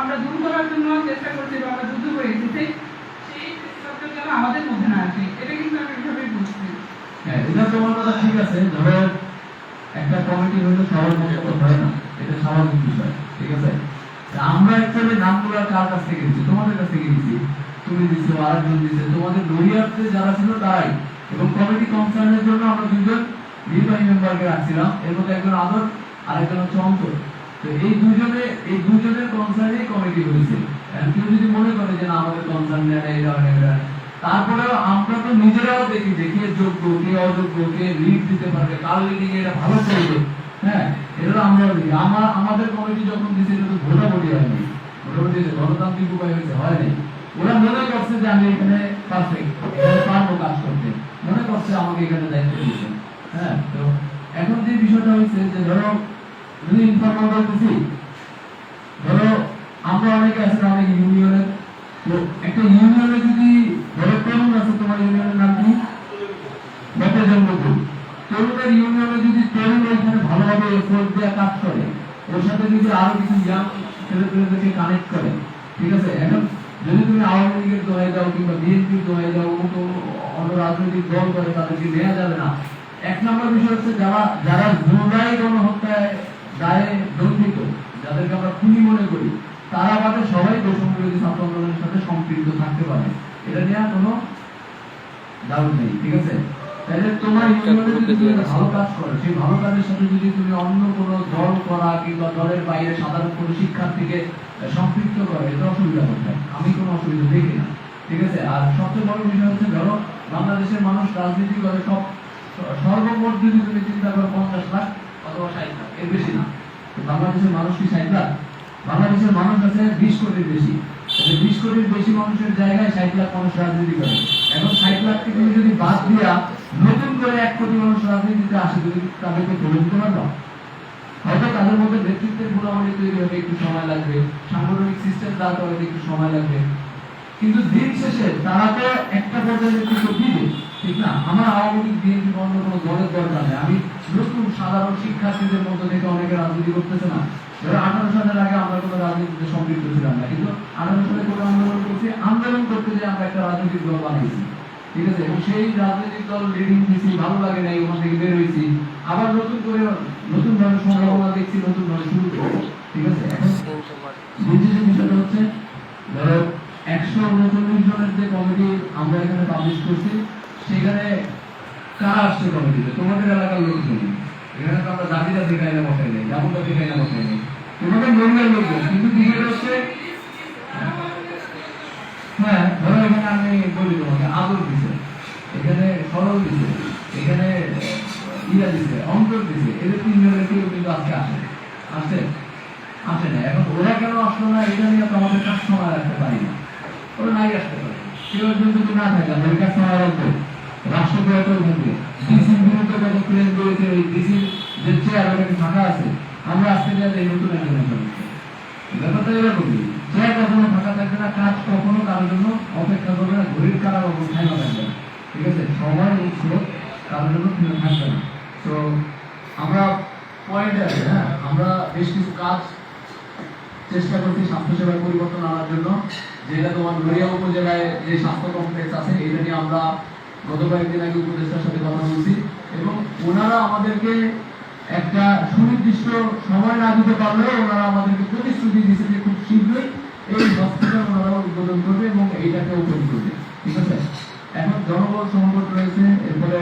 আমরা দূর করার জন্য চেষ্টা করছি বা আমরা যুদ্ধ করে এসেছি। সেই চেষ্টাটা যেন আমাদের মধ্যে না আসে, এটা কিন্তু আমি এভাবেই বুঝছি। হ্যাঁ এটা তোমার কথা ঠিক আছে। ধরো একটা কমিটি হলে সবার মতো হয় না, এটা স্বাভাবিক বিষয়, ঠিক আছে? আমরা অ্যাকচুয়ালি নামগুলো কার কাছ থেকে দিচ্ছি? তোমাদের কাছ থেকে দিচ্ছি। তুমি দিচ্ছো, আরেকজন দিচ্ছে। তোমাদের নড়িয়াতে যারা ছিল তারাই। এবং কমিটি কনসার্নের জন্য আমরা দুজন নির্বাহী মেম্বারকে রাখছিলাম। এর মধ্যে একজন আদর, আরেকজন হচ্ছে অন্তর। তো এই দুজনে, এই দুজনের কনসার্নেই কমিটি হয়েছে এখন কেউ যদি মনে করে যে আমাদের কনসার্ন নেয় এই ধরনের তারপরেও আমরা তো নিজেরাও দেখি যে কে যোগ্য, কে অযোগ্য, কে লিড দিতে পারবে, কার লিডিং এটা ভালো করবে হ্যাঁ এটা তো আমরাও দেখি। আমার, আমাদের কমিটি যখন দিছে, এটা তো ভোটাভুটি হয়নি। হয়েছে, গণতান্ত্রিক উপায় হয়েছে, হয়নি। ওরা মনে করছে যে আমি এখানে পারফেক্ট এখানে পারব কাজ করতে। মনে করছে আমাকে এখানে দায়িত্ব দিয়েছে। হ্যাঁ তো এখন যে বিষয়টা হয়েছে যে ধরো যদি ইনফরমাল বলতেছি, ধরো আমরা অনেকে আছি অনেক ইউনিয়নের তো একটা ইউনিয়নে যদি ধরো তরুণ আছে, তোমার ইউনিয়নের নাম কি? ডক্টর জন্মপুর তরুণের ইউনিয়নে যদি তরুণ এখানে ভালোভাবে এফোর্ট দেওয়া কাজ করে, ওর সাথে যদি আরও কিছু ইয়াং ছেলেপেলেদেরকে কানেক্ট করে, ঠিক আছে? এখন যদি তুমি আওয়ামী লীগের দোহাই দাও কিংবা বিএনপির দাও অমুক অমুক অন্য রাজনৈতিক দল করে, তাদেরকে নেওয়া যাবে না। এক নম্বর বিষয় হচ্ছে যারা যারা জুলাই গণহত্যায় দায়ে দণ্ডিত যাদেরকে আমরা খুনি মনে করি তারা বাদে সবাই বৈষম্য বিরোধী ছাত্র আন্দোলনের সাথে সম্পৃক্ত থাকতে পারে। এটা নিয়ে কোনো ডাউট নেই ঠিক আছে? তাহলে তোমার ইউনিয়নে যদি তুমি ভালো কাজ করো সেই ভালো কাজের সাথে যদি তুমি অন্য কোনো দল করা কিংবা দলের বাইরে সাধারণ কোনো শিক্ষার্থীকে সম্পৃক্ত করো এটা অসুবিধা কোথায় আমি কোনো অসুবিধা দেখি না ঠিক আছে? আর সবচেয়ে বড় বিষয় হচ্ছে ধরো বাংলাদেশের মানুষ রাজনীতি করে সব সর্বমোট যদি তুমি চিন্তা করো পঞ্চাশ লাখ অথবা লাখ বাংলাদেশের মানুষ কি ষাট লাখ বাংলাদেশের মানুষ আছে বিশ কোটির বেশি। বিশ কোটির বেশি মানুষের জায়গায় ষাট লাখ মানুষ রাজনীতি করে। এখন ষাট লাখকে তুমি যদি বাদ দিয়া নতুন করে এক কোটি মানুষ রাজনীতিতে আসে তুমি তাদেরকে তুলে দিতে পারবা হয়তো তাদের মধ্যে নেতৃত্বের গুণাবলী তৈরি হবে একটু সময় লাগবে, সাংগঠনিক সিস্টেম দাঁড় করাতে একটু সময় লাগবে। কিন্তু দিন শেষে তারা তো একটা পর্যায়ে নেতৃত্ব দিবে। ঠিক না? আমার আওয়ামী লীগ, বিএনপি কোনো দলের দরকার নেই। আমি নতুন সাধারণ শিক্ষার্থীদের মধ্যে থেকে অনেকে রাজনীতি করতেছে না। ধরো আঠারো সালের আগে আমরা কোনো রাজনীতিতে সম্পৃক্ত ছিলাম না, কিন্তু আঠারো সালে কোনো আন্দোলন করছি, আন্দোলন করতে যে আমরা একটা রাজনৈতিক দল বানিয়েছি। ঠিক আছে? এবং সেই রাজনৈতিক দল লিডিং দিয়েছি ভালো লাগে নাই, ওখান থেকে বের হয়েছি। আবার নতুন করে, নতুন ভাবে সম্ভাবনা দেখছি, নতুন ভাবে শুরু করব ঠিক আছে? এখন বিষয়টা হচ্ছে, ধরো একশো উনচল্লিশ জনের যে কমিটি আমরা এখানে পাবলিশ করছি সেখানে কারা আসছে কমিটিতে? তোমাদের এলাকার লোকজন। এখানে তো আমরা জাতি জাতি গাইলে বসাই নেই যেমন জাতি গাইলে বসাই নেই তোমাদের মহিলার লোকজন, কিন্তু বিষয়টা হচ্ছে? হ্যাঁ ধরো এখানে আমি বলি তোমাকে, আদর দিছে। এখানে সরল দিছে। এখানে ইয়া দিছে, অন্তর দিছে। এদের তিনজনের কেউ কিন্তু আজকে আসে আসে? আসে না এখন ওরা কেন আসলো না, এটা নিয়ে তো আমাদের কাজ সময় রাখতে পারি না। ওরা নাই আসতে পারে। কেউ যদি না থাকে আমাদের কাজ সময় রাখবে তো আমরা পয়েন্টে আছে হ্যাঁ আমরা বেশ কাজ চেষ্টা করছি স্বাস্থ্যসেবার পরিবর্তন আনার জন্য যেটা তোমার নড়িয়া উপজেলায় যে স্বাস্থ্য আছে এটা নিয়ে আমরা গত কয়েকদিন আগে উপদেষ্টার সাথে কথা বলছি এবং ওনারা আমাদেরকে একটা সুনির্দিষ্ট সময় না দিতে পারলেও ওনারা আমাদেরকে প্রতিশ্রুতি দিয়েছে যে খুব শীঘ্রই এই হসপিটাল ওনারা উদ্বোধন করবে এবং এইটাকে ওপেন করবে। ঠিক আছে? এখন জনবল সংকট রয়েছে, এরপরে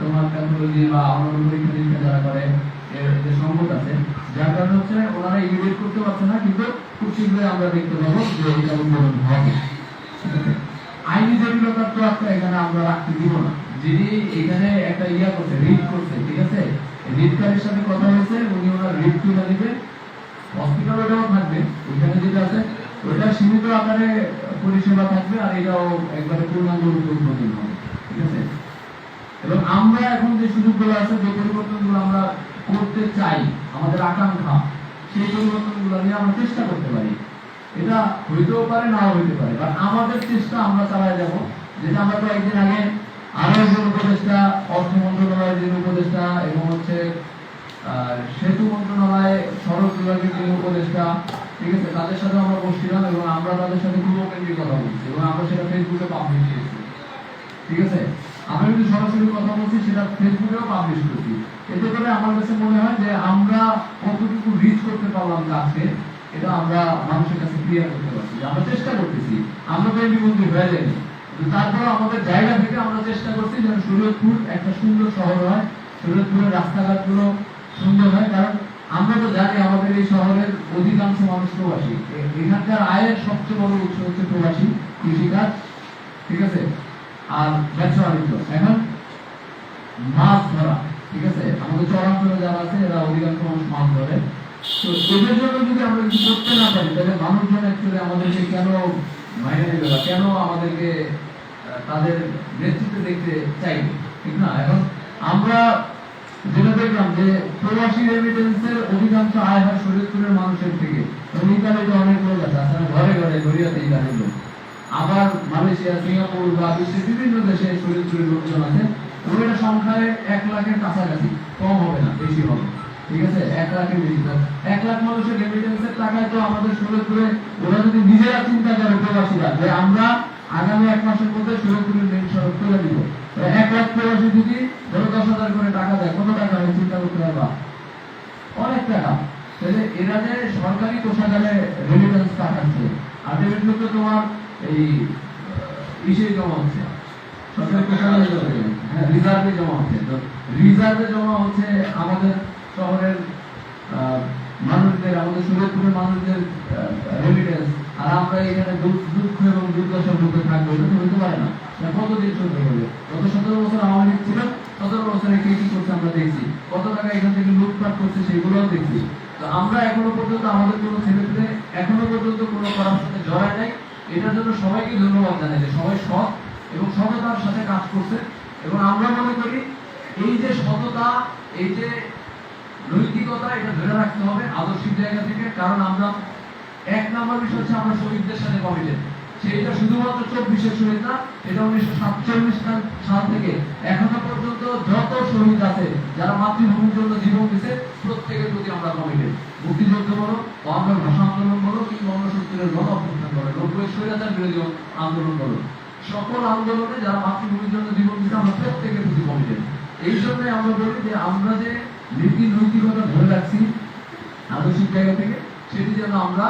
তোমার প্যাথোলজি বা অন্যান্য পরীক্ষা নিরীক্ষা যারা করে যে সংকট আছে, যার কারণে হচ্ছে ওনারা ইমিডিয়েট করতে পারছে না, কিন্তু খুব শীঘ্রই আমরা দেখতে পাবো যে এটা উদ্বোধন হবে ঠিক আছে? আইনি জটিলতার তো একটা এখানে আমরা রাখতে দিব না। যিনি এখানে একটা ইয়া করছে রিড করছে, ঠিক আছে? রিডকারীর সাথে কথা হয়েছে উনি ওনার রিড তুলে দিবে। হসপিটাল ওটাও থাকবে, ওইখানে যেটা আছে ওটা সীমিত আকারে পরিষেবা থাকবে আর এটাও একবারে পূর্ণাঙ্গ রূপে উদ্বোধন হবে, ঠিক আছে? এবং আমরা এখন যে সুযোগগুলো আছে, যে পরিবর্তনগুলো আমরা করতে চাই, আমাদের আকাঙ্ক্ষা, সেই পরিবর্তনগুলো নিয়ে আমরা চেষ্টা করতে পারি। এটা হইতেও পারে, নাও হইতে পারে বাট আমাদের চেষ্টা আমরা চালায় যাব। যেটা আমরা কয়েকদিন আগে আরও উপদেষ্টা, অর্থ মন্ত্রণালয়ের যিনি উপদেষ্টা এবং হচ্ছে সেতু মন্ত্রণালয়, সড়ক বিভাগের যিনি উপদেষ্টা, ঠিক আছে, তাদের সাথে আমরা বসছিলাম এবং আমরা তাদের সাথে খুব ওপেনলি কথা বলছি এবং আমরা সেটা ফেসবুকে পাবলিশ করেছি। ঠিক আছে? আমরা যদি সরাসরি কথা বলছি, সেটা ফেসবুকেও পাবলিশ করছি। এতে করে আমার কাছে মনে হয় যে আমরা কতটুকু রিচ করতে পারলাম কাজকে এটা আমরা মানুষের কাছে ক্লিয়ার করতে পারছি। আমরা চেষ্টা করতেছি। আমরা তো এমনি বন্ধু হয়ে কিন্তু তারপর আমাদের জায়গা থেকে আমরা চেষ্টা করছি যেন শরীয়তপুর একটা সুন্দর শহর হয় শরীয়তপুরের রাস্তাঘাটগুলো সুন্দর হয়, কারণ আমরা তো জানি আমাদের এই শহরের অধিকাংশ মানুষ প্রবাসী। এখানকার আয়ের সবচেয়ে বড় উৎস হচ্ছে প্রবাসী, কৃষিকাজ, ঠিক আছে? আর ব্যবসা বাণিজ্য। এখন মাছ ধরা, ঠিক আছে? আমাদের চরাঞ্চলে যারা আছে, এরা অধিকাংশ মানুষ মাছ ধরে। তো এদের জন্য যদি আমরা কিছু করতে না পারি, তাহলে মানুষজন অ্যাকচুয়ালি আমাদেরকে কেন মাইনে নেবে বা কেন আমাদেরকে তাদের নেতৃত্বে দেখতে চাইবে, ঠিক না? এখন আমরা যেটা দেখলাম যে প্রবাসী রেমিটেন্সের অধিকাংশ আয় হয় শরীরপুরের মানুষের থেকে। এবং ইতালিতে অনেক লোক আছে আসলে ঘরে ঘরে গড়িয়াতে ইতালির লোক। আবার মালয়েশিয়া, সিঙ্গাপুর বা বিশ্বের বিভিন্ন দেশে শরীরপুরের লোকজন আছে। এটা সংখ্যায় এক লাখের কাছাকাছি, কম হবে না, বেশি হবে। ঠিক আছে? এক লাখের বেশি। তো এক লাখ মানুষের রেমিটেন্সের টাকায় তো আমাদের শরীরপুরে ওরা যদি নিজেরা চিন্তা করে প্রবাসীরা যে আমরা আগামী এক মাসের মধ্যে শরীরপুরের মেন সড়ক করে দিব। এক লাখ প্রবাসী যদি ধরো দশ হাজার করে টাকা দেয়। কত টাকা হয় চিন্তা করতে পারবা অনেক টাকা। তাহলে এরা যে সরকারি কোষাগারে রেমিটেন্স পাঠাচ্ছে আলটিমেটলি তো তোমার এই ইসে জমা হচ্ছে। সরকারি কোষাগারে জমা। হ্যাঁ রিজার্ভে জমা হচ্ছে। তো রিজার্ভে জমা হচ্ছে আমাদের শহরের মানুষদের, আমাদের সুরতপুরের মানুষদের রেমিটেন্স আর আমরা এখানে দুঃখ এবং দুর্দশার মধ্যে থাকব, এটা হতে পারে না। কতদিন চলতে হবে গত সতেরো বছর আওয়ামী লীগ ছিল, সতেরো বছরে কে কি করছে আমরা দেখছি। কত টাকা এখান থেকে লুটপাট করছে সেগুলোও দেখছি। তো আমরা এখনও পর্যন্ত আমাদের কোনো ছেলেপেলে এখনও পর্যন্ত কোনো করাপশনে জড়ায় নাই। এটার জন্য সবাইকে ধন্যবাদ জানাই যে সবাই সৎ এবং সততার সাথে কাজ করছে। এবং আমরা মনে করি এই যে সততা, এই যে নৈতিকতা, এটা ধরে রাখতে হবে আদর্শিক জায়গা থেকে। কারণ আমরা এক নম্বর বিষয় হচ্ছে আমরা শহীদদের সাথে কমিটেড। সেইটা শুধুমাত্র চব্বিশের শহীদ না, এটা উনিশশো সাতচল্লিশ সাল থেকে এখনও পর্যন্ত যত শহীদ আছে, যারা মাতৃভূমির জন্য জীবন দিচ্ছে প্রত্যেকের প্রতি আমরা কমিটেড। মুক্তিযুদ্ধ বলো বাংলার ভাষা আন্দোলন বলো, কিংবা অন্য সত্তরের গণ অভ্যুত্থান বলো, নব্বই স্বৈরাচার বিরোধী আন্দোলন বলো, সকল আন্দোলনে যারা মাতৃভূমির জন্য জীবন দিচ্ছে আমরা প্রত্যেকের প্রতি কমিটেড। এই জন্য আমরা বলি যে আমরা যে নীতি নৈতিকতা ধরে রাখছি আদর্শিক জায়গা থেকে, সেটি যেন আমরা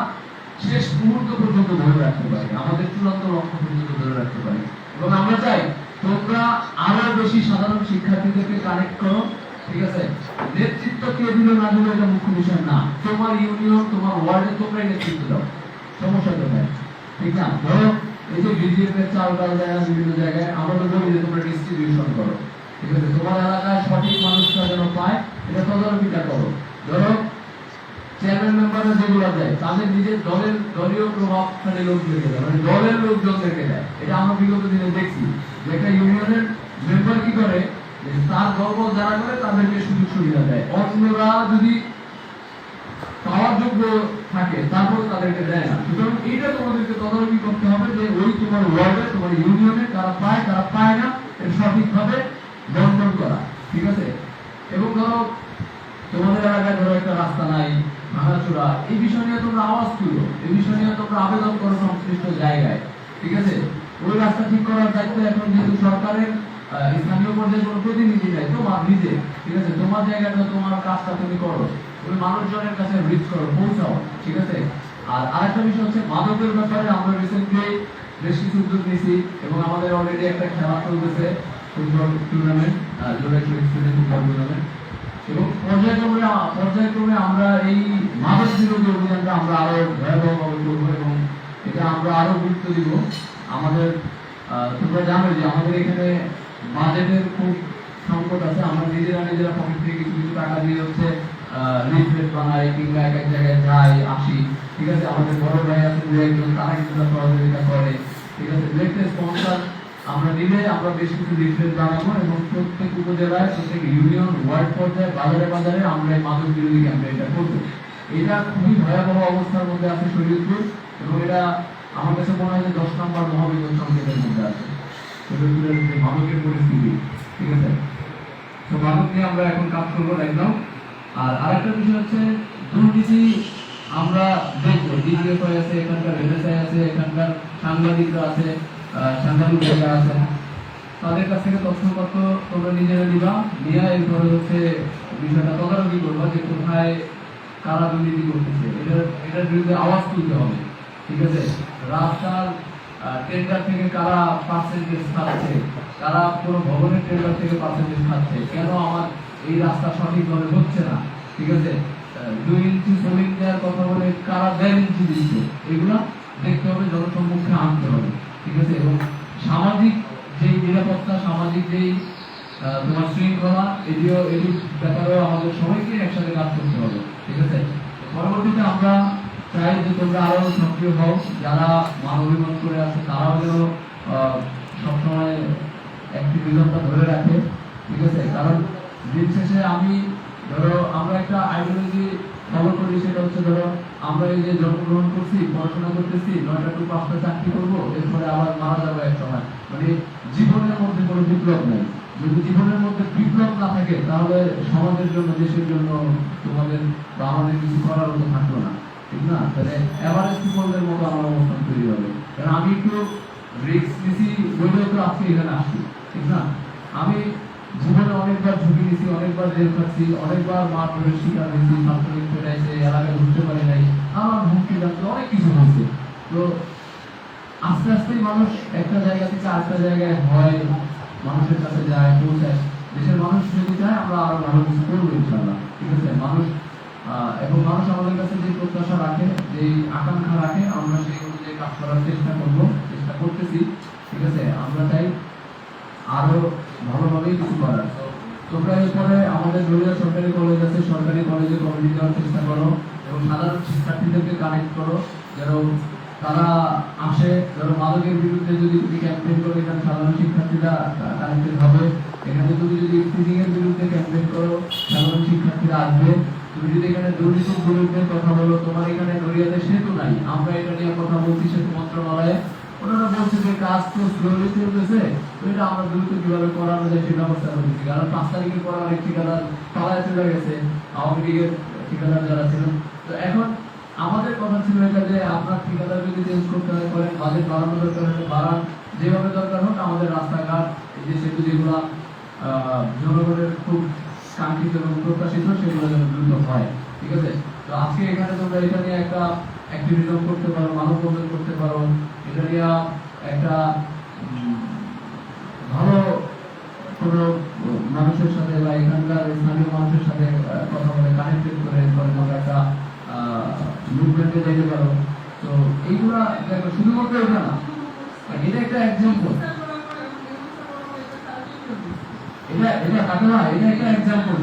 শেষ মুহূর্ত পর্যন্ত ধরে রাখতে পারি। আমাদের চূড়ান্ত লক্ষ্য পর্যন্ত ধরে রাখতে পারি। এবং আমরা চাই তোমরা আরও বেশি সাধারণ শিক্ষার্থীদেরকে কানেক্ট করো, ঠিক আছে? নেতৃত্ব কে দিল না দিল এটা মুখ্য বিষয় না। তোমার ইউনিয়ন তোমার ওয়ার্ডে নেতৃত্ব দাও। সমস্যা কোথায়? ঠিক না? ধরো, এই যে চাল ডাল দেয় বিভিন্ন জায়গায়, আমরা বলি যে তোমরা ডিস্ট্রিবিউশন করো। ঠিক আছে? তোমার এলাকায় সঠিক মানুষরা যেন পায়, এটা তদারকিটা করো। ধরো চেয়ারম্যান মেম্বাররা যেগুলো দেয় তাদের নিজের দলের দলীয় প্রভাবশালী লোকদেরকে দেয় মানে দলের লোকজনদেরকে দেয় এটা আমরা বিগত দিনে দেখছি যে একটা ইউনিয়নের মেম্বার কি করে? তার দলবল যারা করে, তাদেরকে সুযোগ সুবিধা দেয়। অন্যরা যদি পাওয়ার যোগ্য থাকে তারপর তাদেরকে দেয় না। সুতরাং এইটা তোমাদেরকে তদারকি করতে হবে যে ওই তোমার ওয়ার্ডে, তোমার ইউনিয়নে কারা পায় কারা পায় না সঠিকভাবে বন্টন করা। ঠিক আছে? এবং ধরো, তোমাদের এলাকায় ধরো একটা রাস্তা নাই ভাঙাচোরা এই বিষয় নিয়ে তোমরা আওয়াজ তুলো। এই বিষয় নিয়ে তোমরা আবেদন করো সংশ্লিষ্ট জায়গায়, ঠিক আছে? ওই রাস্তা ঠিক করার দায়িত্ব এখন যেহেতু সরকারের স্থানীয় পর্যায়ে কোনো প্রতিনিধি তোমার নিজে, ঠিক আছে? তোমার জায়গাটা, তোমার কাজটা তুমি করো। মানুষজনের কাছে রিচ করো, পৌঁছাও, ঠিক আছে? আর আরেকটা বিষয় হচ্ছে, মাদকের ব্যাপারে আমরা রিসেন্টলি বেশ কিছু উদ্যোগ নিয়েছি এবং আমাদের অলরেডি একটা খেলা চলতেছে, football tournament student football tournament এবং পর্যায়ক্রমে পর্যায়ক্রমে আমরা এই মাদক বিরোধী অভিযানটা আমরা আরও ভয়াবহভাবে করব এবং এটা আমরা আরও গুরুত্ব দিব। আমাদের তোমরা জানো যে আমাদের এখানে বাজেটের খুব সংকট আছে। আমরা নিজেরা নিজেরা পকেট থেকে কিছু কিছু টাকা দিয়ে হচ্ছে লিফলেট বানাই কিংবা এক এক জায়গায় যাই, আসি। ঠিক আছে? আমাদের বড় ভাই আছে দু একজন, তারা কিছুটা সহযোগিতা করে। ঠিক আছে? একটা স্পন্সর আমরা নিলে আমরা বেশ কিছু লিফলেট বানাবো এবং প্রত্যেক উপজেলায়, প্রত্যেক ইউনিয়ন ওয়ার্ড পর্যায়ে, বাজারে বাজারে আমরা এই মাদক বিরোধী ক্যাম্পেইনটা করব। এটা খুবই ভয়াবহ অবস্থার মধ্যে আছে শরীরপুর এবং এটা আমার কাছে মনে হয় যে দশ নম্বর মহাবিপদ সংকেতের মধ্যে আছে। শরীরপুরের যে মাদকের পরিস্থিতি, ঠিক আছে? তো মাদক নিয়ে আমরা এখন কাজ করব একদম। আর আরেকটা বিষয় হচ্ছে, দুর্নীতি আমরা দেখব। ডিজিএফআই আছে, এখানকার এনএসআই আছে, এখানকার সাংবাদিকরা আছে আহ, সাংবাদিক ভাইরা আছে তাদের কাছ থেকে তথ্যপত্র তোমরা নিজেরা নিবা নিয়ে এরপরে হচ্ছে বিষয়টা তদারকি করবা যে কোথায় কারা দুর্নীতি করতেছে এটার এটার বিরুদ্ধে আওয়াজ তুলতে হবে। ঠিক আছে রাস্তার টেন্ডার থেকে কারা পার্সেন্টেজ খাচ্ছে কারা কোনো ভবনের টেন্ডার থেকে পার্সেন্টেজ খাচ্ছে কেন আমার এই রাস্তা সঠিকভাবে হচ্ছে না? ঠিক আছে দুই ইঞ্চি শ্রমিক দেওয়ার কথা বলে কারা দেড় ইঞ্চি দিচ্ছে এগুলা দেখতে হবে জনসম্মুখে আনতে হবে। ঠিক আছে? এবং সামাজিক যেই নিরাপত্তা, সামাজিক যেই তোমার শৃঙ্খলা, এটিও এটির ব্যাপারেও আমাদের সবাইকে একসাথে কাজ করতে হবে, ঠিক আছে? পরবর্তীতে আমরা চাই যে তোমরা আরও সক্রিয় হও। যারা মানবিমান করে আছে, তারাও যেন সবসময় অ্যাক্টিভিজমটা ধরে রাখে, ঠিক আছে? কারণ দিন শেষে আমি, ধরো, আমরা একটা আইডিওলজি ফলো করি, সেটা হচ্ছে ধরো আমরা এই যে জন্মগ্রহণ করছি, পড়াশোনা করতেছি, নয়টা টু পাঁচটা চাকরি করব, এরপরে আবার মারা যাব এক সময়। মানে জীবনের মধ্যে কোনো বিপ্লব নেই। যদি জীবনের মধ্যে বিপ্লব না থাকে, তাহলে সমাজের জন্য, দেশের জন্য, তোমাদের বা আমাদের কিছু করার মতো থাকল না। ঠিক না? তাহলে এভারেস্ট পিপলদের মতো আমার অবস্থান তৈরি হবে। কারণ আমি একটু রিস্ক নিছি বলেও তো আজকে এখানে আসছি। ঠিক না? আমি জীবনে অনেকবার ঝুঁকি নিছি অনেকবার জেল খাচ্ছি, অনেকবার মা ধরে শিকার হয়েছি ছাত্রলীগ পেটাইছে এলাকায় ঘুরতে পারি নাই, আমার হুমকি দামতে অনেক কিছু হয়েছে। তো আস্তে আস্তে মানুষ একটা জায়গা থেকে আরেকটা জায়গায় হয়, মানুষের কাছে যায়, পৌঁছায়। দেশের মানুষ যদি চায়, আমরা আরও ভালো কিছু করব ইনশাল্লাহ ঠিক আছে? মানুষ এবং মানুষ আমাদের কাছে যে প্রত্যাশা রাখে, যে আকাঙ্ক্ষা রাখে, আমরা সেই অনুযায়ী কাজ করার চেষ্টা করব, চেষ্টা করতেছি। ঠিক আছে? আমরা চাই আরও ভালোভাবেই কিছু করার। তোমরা এরপরে আমাদের দলীয় সরকারি কলেজ আছে, সরকারি কলেজে কমিটি দেওয়ার চেষ্টা করো এবং সাধারণ শিক্ষার্থীদেরকে কানেক্ট করো, যেন তারা আসে ধরো মাদকের বিরুদ্ধে যদি তুমি ক্যাম্পেইন করো, এখানে সাধারণ শিক্ষার্থীরা কানেক্টেড হবে। এখানে তুমি যদি এর বিরুদ্ধে ক্যাম্পেইন করো, সাধারণ শিক্ষার্থীরা আসবে। তুমি যদি এখানে দুর্নীতির বিরুদ্ধে কথা বলো, তোমার এখানে নড়িয়াতে সেতু নাই। আমরা এটা নিয়ে কথা বলছি সেতু মন্ত্রণালয়ে। ওনারা বলছে যে কাজ তো স্লোলি চলতেছে, এটা আমরা দ্রুত কীভাবে করানো যায় সে ব্যবস্থা করতেছি কারণ পাঁচ তারিখের পর অনেক ঠিকাদার পালায় চলে গেছে, আওয়ামী লীগের ঠিকাদার যারা ছিল। তো এখন আমাদের কথা ছিল এটা যে আপনার ঠিকাদার যদি চেঞ্জ করতে হয়, করেন, বাজেট বাড়ানো দরকার হলে বাড়ান, যেভাবে দরকার হোক আমাদের রাস্তাঘাট, এই যে সেতু যেগুলো জনগণের খুব কাঙ্ক্ষিত এবং প্রত্যাশিত, সেগুলো যেন দ্রুত হয়। ঠিক আছে? তো আজকে এখানে তোমরা এটা নিয়ে একটা অ্যাক্টিভিজম করতে পারো, মানববন্ধন করতে পারো। এটা নিয়ে একটা ভালো কোনো মানুষের সাথে বা এখানকার স্থানীয় মানুষের সাথে কথা বলে কানেক্টেড করে এরপরে তোমরা একটা মুভমেন্টে যেতে পারো। তো এইগুলা দেখো, শুধুমাত্র এটা না, এটা একটা এক্সাম্পল এটা। এটা এটা না এটা একটা এক্সাম্পল